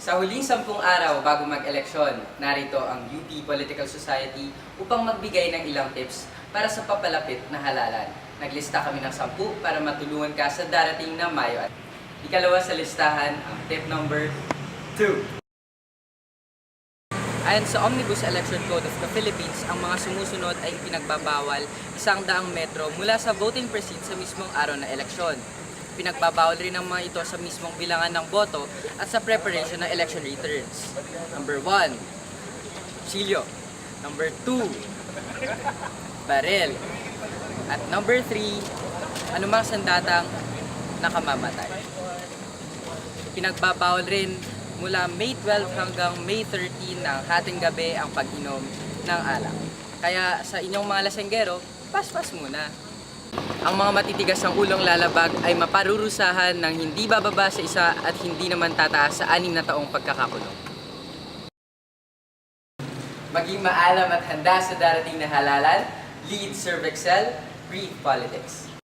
Sa huling sampung araw bago mag-eleksyon, narito ang UP Political Society upang magbigay ng ilang tips para sa papalapit na halalan. Naglista kami ng sampu para matulungan ka sa darating na Mayo. Ikalawa sa listahan, ang tip number 2. Ayon sa Omnibus Election Code of the Philippines, ang mga sumusunod ay pinagbabawal isang daang metro mula sa voting precinct sa mismong araw na eleksyon. Pinagbabawal rin mga ito sa mismong bilangan ng boto at sa preparation ng election returns. Number 1, silyo. Number 2, barel. At number 3, anumang sandatang nakamamatay. Pinagbabawal rin mula May 12 hanggang May 13 ng hating gabi ang pag-inom ng alak. Kaya sa inyong mga lasenggero, pas-pas muna. Ang mga matitigas ng ulong lalabag ay maparurusahan ng hindi bababa sa isa at hindi naman tataas sa anim na taong pagkakakulong. Maging maalam at handa sa darating na halalan, lead, serve, excel, breathe politics.